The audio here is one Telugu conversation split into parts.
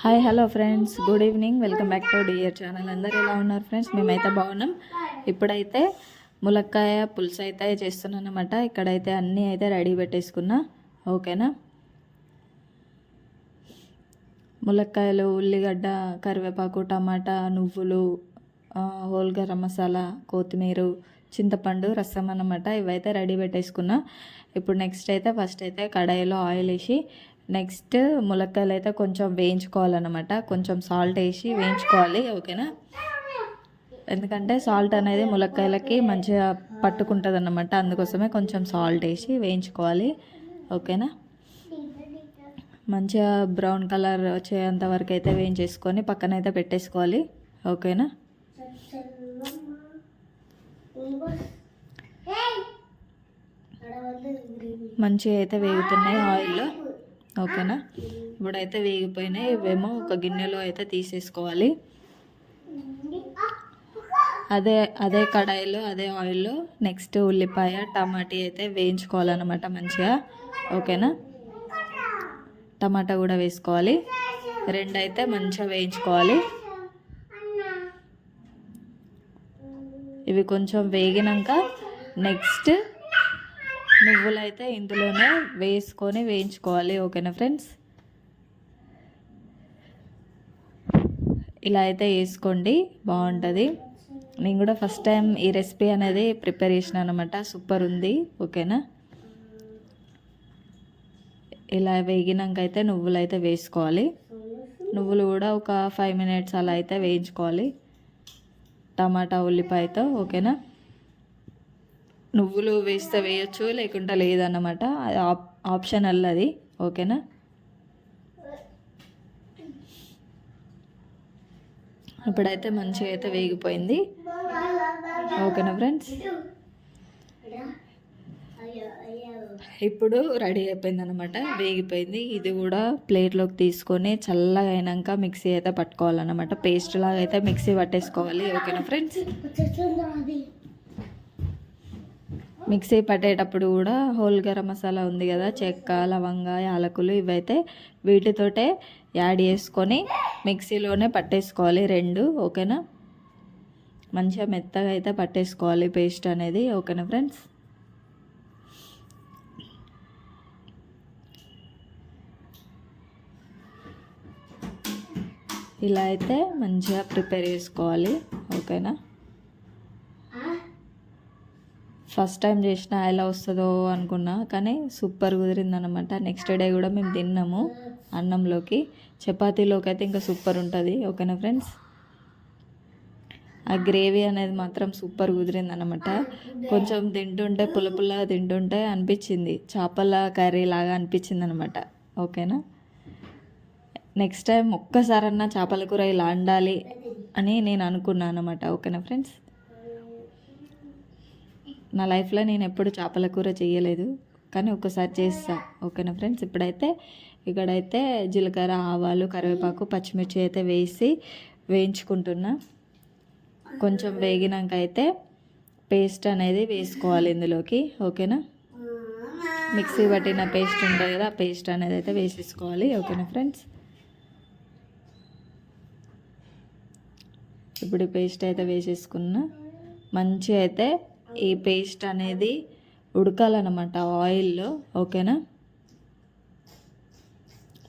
Hi hello friends good evening welcome back to dear channel అందరు ఎలా ఉన్నారు ఫ్రెండ్స్ మేమైతే బాగున్నాం. ఇప్పుడైతే ములక్కాయ పులుసు అయితే చేస్తున్నాను అనమాట ఇక్కడైతే అన్నీ అయితే రెడీ పెట్టేసుకున్నా. ఓకేనా? ములక్కాయలు ఉల్లిగడ్డ కరివేపాకు టమాటా నువ్వులు హోల్ గరం మసాలా కొత్తిమీర చింతపండు రసం అన్నమాట. ఇవైతే రెడీ పెట్టేసుకున్నా. ఇప్పుడు నెక్స్ట్ అయితే ఫస్ట్ అయితే కడాయిలో ఆయిల్ వేసి నెక్స్ట్ ములక్కాయలు అయితే కొంచెం వేయించుకోవాలన్నమాట. కొంచెం సాల్ట్ వేసి వేయించుకోవాలి ఓకేనా? ఎందుకంటే సాల్ట్ అనేది ములక్కాయలకి మంచిగా పట్టుకుంటుంది అన్నమాట అందుకోసమే కొంచెం సాల్ట్ వేసి వేయించుకోవాలి ఓకేనా? మంచిగా బ్రౌన్ కలర్ వచ్చేంత వరకు అయితే వేయించేసుకొని పక్కన అయితే పెట్టేసుకోవాలి ఓకేనా? మంచిగా అయితే వేగుతున్నాయి ఆయిల్లో ఓకేనా? ఇప్పుడైతే వేగిపోయినాయి. ఇవేమో ఒక గిన్నెలో అయితే తీసేసుకోవాలి. అదే అదే కడాయిలో అదే ఆయిల్లో నెక్స్ట్ ఉల్లిపాయ టమాటీ అయితే వేయించుకోవాలన్నమాట మంచిగా. ఓకేనా? టమాటా కూడా వేసుకోవాలి. రెండైతే మంచిగా వేయించుకోవాలి. ఇవి కొంచెం వేగినాక నెక్స్ట్ నువ్వులు అయితే ఇందులోనే వేసుకొని వేయించుకోవాలి ఓకేనా ఫ్రెండ్స్? ఇలా అయితే వేసుకోండి బాగుంటుంది. నేను కూడా ఫస్ట్ టైం ఈ రెసిపీ అనేది ప్రిపేర్ చేసిన అనమాట సూపర్ ఉంది ఓకేనా? ఇలా వేగినాక అయితే నువ్వులు అయితే వేసుకోవాలి. నువ్వులు కూడా ఒక ఫైవ్ మినిట్స్ అలా అయితే వేయించుకోవాలి. టమాటా ఉల్లిపాయతో ఓకేనా? నువ్వులు వేస్తే వేయచ్చు లేకుంటే లేదన్నమాట. అది ఆప్ ఆప్షనల్ అది ఓకేనా? ఇప్పుడైతే మంచిగా అయితే వేగిపోయింది. ఓకేనా ఫ్రెండ్స్? ఇప్పుడు రెడీ అయిపోయింది అనమాట వేగిపోయింది. ఇది కూడా ప్లేట్లోకి తీసుకొని చల్లగా అయినాక మిక్సీ అయితే పట్టుకోవాలన్నమాట. పేస్ట్ లాగా అయితే మిక్సీ పట్టేసుకోవాలి. ఓకేనా ఫ్రెండ్స్? మిక్సీ పట్టేటప్పుడు కూడా హోల్ గరం మసాలా ఉంది కదా చెక్క లవంగ యాలకులు ఇవైతే వీటితోటే యాడ్ చేసుకొని మిక్సీలోనే పట్టేసుకోవాలి రెండు ఓకేనా? మంచిగా మెత్తగా అయితే పట్టేసుకోవాలి పేస్ట్ అనేది ఓకేనా ఫ్రెండ్స్? ఇలా అయితే మంచిగా ప్రిపేర్ చేసుకోవాలి ఓకేనా? ఫస్ట్ టైం చేసిన ఎలా వస్తుందో అనుకున్నా కానీ సూపర్ కుదిరిందనమాట నెక్స్ట్ డే కూడా మేము తిన్నాము అన్నంలోకి. చపాతీలోకి అయితే ఇంకా సూపర్ ఉంటుంది ఓకేనా ఫ్రెండ్స్? ఆ గ్రేవీ అనేది మాత్రం సూపర్ కుదిరిందనమాట కొంచెం తింటుంటే పుల్ల తింటుంటే అనిపించింది. చేపల కర్రీ లాగా అనిపించింది అనమాట ఓకేనా? నెక్స్ట్ టైం ఒక్కసారన్నా చేపల కూర ఇలా వండాలి అని నేను అనుకున్నాను అనమాట ఓకేనా ఫ్రెండ్స్? నా లైఫ్లో నేను ఎప్పుడు చేపల కూర చేయలేదు. కానీ ఒక్కసారి చేస్తా. ఓకేనా ఫ్రెండ్స్? ఇప్పుడైతే ఇక్కడైతే జీలకర్ర ఆవాలు కరివేపాకు పచ్చిమిర్చి అయితే వేసి వేయించుకుంటున్నా. కొంచెం వేగినాక అయితే పేస్ట్ అనేది వేసుకోవాలి ఇందులోకి. ఓకేనా? మిక్సీ పట్టిన పేస్ట్ ఉంటుంది కదా ఆ పేస్ట్ అనేది అయితే వేసేసుకోవాలి. ఓకేనా ఫ్రెండ్స్? ఇప్పుడు పేస్ట్ అయితే వేసేసుకున్నా. మంచి అయితే ఈ పేస్ట్ అనేది ఉడకాలన్నమాట ఆయిల్లో ఓకేనా?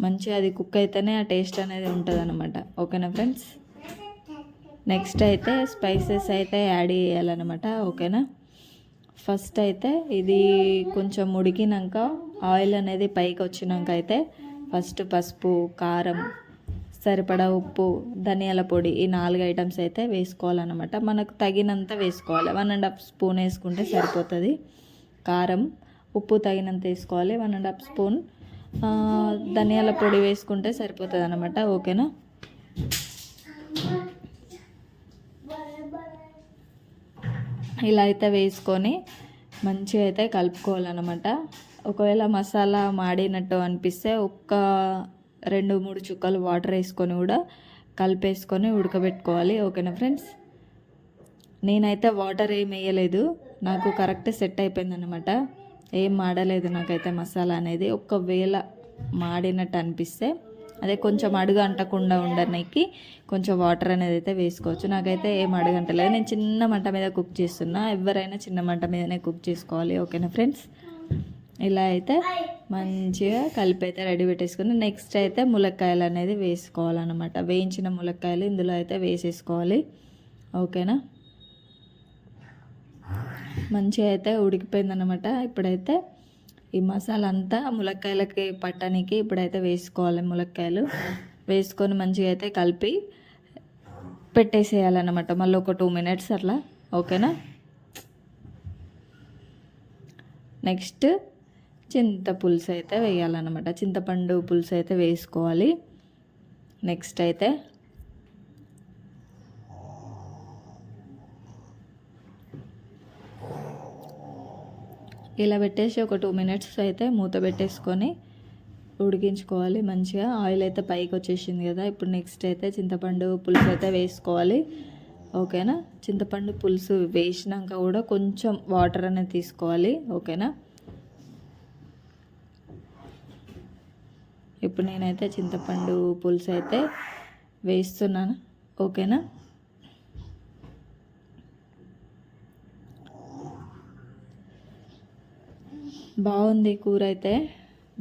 మంచిగా అది కుక్ అయితేనే ఆ టేస్ట్ అనేది ఉంటుంది అనమాట ఓకేనా ఫ్రెండ్స్? నెక్స్ట్ అయితే స్పైసెస్ అయితే యాడ్ చేయాలన్నమాట ఓకేనా? ఫస్ట్ అయితే ఇది కొంచెం ఉడికినాక ఆయిల్ అనేది పైకి వచ్చినాక అయితే ఫస్ట్ పసుపు కారం సరిపడా ఉప్పు ధనియాల పొడి ఈ నాలుగు ఐటమ్స్ అయితే వేసుకోవాలన్నమాట. మనకు తగినంత వేసుకోవాలి. వన్ అండ్ హాఫ్ స్పూన్ వేసుకుంటే సరిపోతుంది. కారం ఉప్పు తగినంత వేసుకోవాలి. వన్ అండ్ హాఫ్ స్పూన్ ధనియాల పొడి వేసుకుంటే సరిపోతుంది అనమాట ఓకేనా ఇలా అయితే వేసుకొని మంచిగా అయితే కలుపుకోవాలన్నమాట. ఒకవేళ మసాలా మాడినట్టు అనిపిస్తే ఒక్క రెండు మూడు చుక్కలు వాటర్ వేసుకొని కూడా కలిపేసుకొని ఉడకబెట్టుకోవాలి. ఓకేనా ఫ్రెండ్స్? నేనైతే వాటర్ ఏం వేయలేదు. నాకు కరెక్ట్ సెట్ అయిపోయింది అనమాట ఏం మాడలేదు నాకైతే మసాలా అనేది. ఒకవేళ మాడినట్టు అనిపిస్తే అదే కొంచెం అడుగు అంటకుండా ఉండడానికి కొంచెం వాటర్ అనేది అయితే వేసుకోవచ్చు. నాకైతే ఏం అడుగంటలేదు నేను చిన్న మంట మీద కుక్ చేస్తున్నా. ఎవరైనా చిన్న మంట మీదనే కుక్ చేసుకోవాలి. ఓకేనా ఫ్రెండ్స్? ఇలా అయితే మంచిగా కలిపి అయితే రెడీ పెట్టేసుకుని నెక్స్ట్ అయితే ములక్కాయలు అనేది వేసుకోవాలన్నమాట. వేయించిన ములక్కాయలు ఇందులో అయితే వేసేసుకోవాలి. ఓకేనా? మంచిగా అయితే ఉడికిపోయిందనమాట ఇప్పుడైతే ఈ మసాలా అంతా ములక్కాయలకి పట్టడానికి ఇప్పుడైతే వేసుకోవాలి ములక్కాయలు. వేసుకొని మంచిగా అయితే కలిపి పెట్టేసేయాలన్నమాట. మళ్ళీ ఒక టూ మినిట్స్ అట్లా. ఓకేనా? నెక్స్ట్ చింత పులుసు అయితే వేయాలన్నమాట. చింతపండు పులుసు అయితే వేసుకోవాలి. నెక్స్ట్ అయితే ఇలా పెట్టేసి ఒక టూ మినిట్స్ అయితే మూత పెట్టేసుకొని ఉడికించుకోవాలి మంచిగా. ఆయిల్ అయితే పైకి వచ్చేసింది కదా ఇప్పుడు నెక్స్ట్ అయితే చింతపండు పులుసు అయితే వేసుకోవాలి. ఓకేనా? చింతపండు పులుసు వేసినాక కూడా కొంచెం వాటర్ అనేది తీసుకోవాలి. ఓకేనా? ఇప్పుడు నేనైతే చింతపండు పులుసు అయితే వేస్తున్నాను ఓకేనా? బాగుంది కూర అయితే.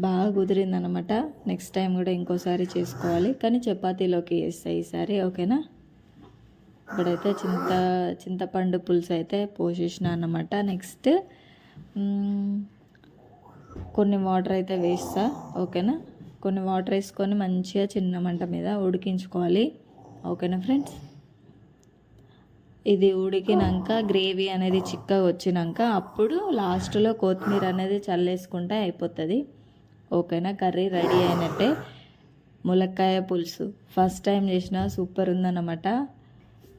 బాగా కుదిరిందనమాట నెక్స్ట్ టైం కూడా ఇంకోసారి చేసుకోవాలి. కానీ చపాతీలోకి వేస్తాయి ఈసారి ఓకేనా? ఇప్పుడైతే చింత చింతపండు పులుసు అయితే పోసేసిన అన్నమాట. నెక్స్ట్ కొన్ని వాటర్ అయితే వేస్తా. ఓకేనా? కొన్ని వాటర్ వేసుకొని మంచిగా చిన్న మంట మీద ఉడికించుకోవాలి. ఓకేనా ఫ్రెండ్స్? ఇది ఉడికినాక గ్రేవీ అనేది చిక్కగా వచ్చినాక అప్పుడు లాస్ట్లో కొత్తిమీర అనేది చల్లేసుకుంటే అయిపోతుంది. ఓకేనా? కర్రీ రెడీ అయినట్టే. ములక్కాయ పులుసు. ఫస్ట్ టైం చేసిన సూపర్ ఉందన్నమాట.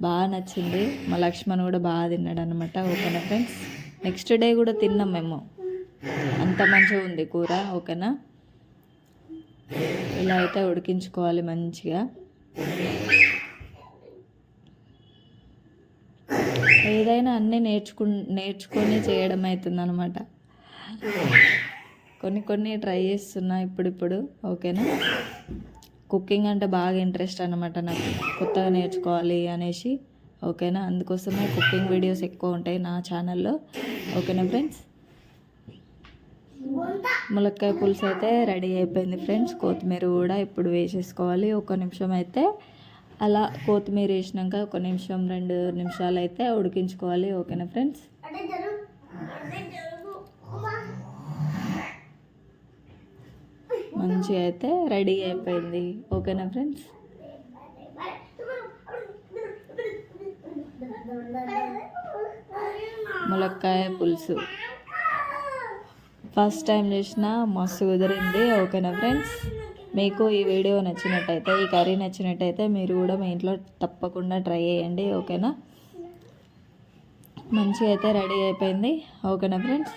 బాగా నచ్చింది. మా లక్ష్మణ్ కూడా బాగా తిన్నాడు అనమాట ఓకేనా ఫ్రెండ్స్? నెక్స్ట్ డే కూడా తిన్నాం మేము. అంత మంచిగా ఉంది కూర. ఓకేనా? ఇలా అయితే ఉడికించుకోవాలి మంచిగా. ఏదైనా అన్నీ నేర్చుకు నేర్చుకొని చేయడం అవుతుంది అనమాట కొన్ని కొన్ని ట్రై చేస్తున్నా ఇప్పుడిప్పుడు ఓకేనా? కుకింగ్ అంటే బాగా ఇంట్రెస్ట్ అనమాట నాకు. కొత్తగా నేర్చుకోవాలి అనేసి ఓకేనా? అందుకోసమే కుకింగ్ వీడియోస్ ఎక్కువ ఉంటాయి నా ఛానల్లో. ఓకేనా ఫ్రెండ్స్? ములక్కాయ పులుసు అయితే రెడీ అయిపోయింది ఫ్రెండ్స్. కొత్తిమీర కూడా ఇప్పుడు వేసేసుకోవాలి. ఒక నిమిషం అయితే అలా కొత్తిమీర వేసినాక ఒక నిమిషం రెండు నిమిషాలు అయితే ఉడికించుకోవాలి. ఓకేనా ఫ్రెండ్స్? మంచిగా అయితే రెడీ అయిపోయింది. ఓకేనా ఫ్రెండ్స్? ములక్కాయ పులుసు. ఫస్ట్ టైం చేసిన మస్తు కుదిరింది ఓకేనా ఫ్రెండ్స్? మీకు ఈ వీడియో నచ్చినట్టయితే ఈ కర్రీ నచ్చినట్టయితే మీరు కూడా మీ ఇంట్లో తప్పకుండా ట్రై చేయండి ఓకేనా మంచిగా అయితే రెడీ అయిపోయింది ఓకేనా ఫ్రెండ్స్?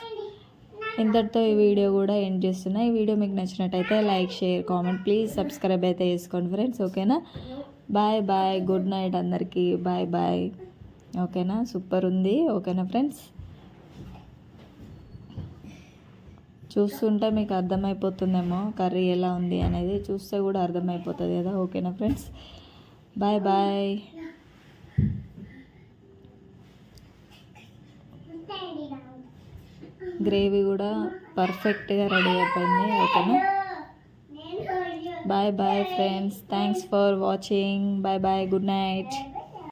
ఇంతటితో ఈ వీడియో కూడా ఎండ్ చేస్తున్నా. ఈ వీడియో మీకు నచ్చినట్టయితే like share comment please subscribe అయితే చేసుకోండి ఫ్రెండ్స్ ఓకేనా బాయ్ బాయ్ గుడ్ నైట్ అందరికీ బాయ్ బాయ్ ఓకేనా సూపర్ ఉంది ఓకేనా ఫ్రెండ్స్? చూస్తుంటే మీకు అర్థమైపోతుందేమో కర్రీ ఎలా ఉంది అనేది చూస్తే కూడా అర్థమైపోతుంది కదా ఓకేనా ఫ్రెండ్స్? Bye bye. గ్రేవీ కూడా పర్ఫెక్ట్గా రెడీ అయిపోయింది ఓకేనా? Bye bye friends. Thanks for watching. Bye bye. Good night.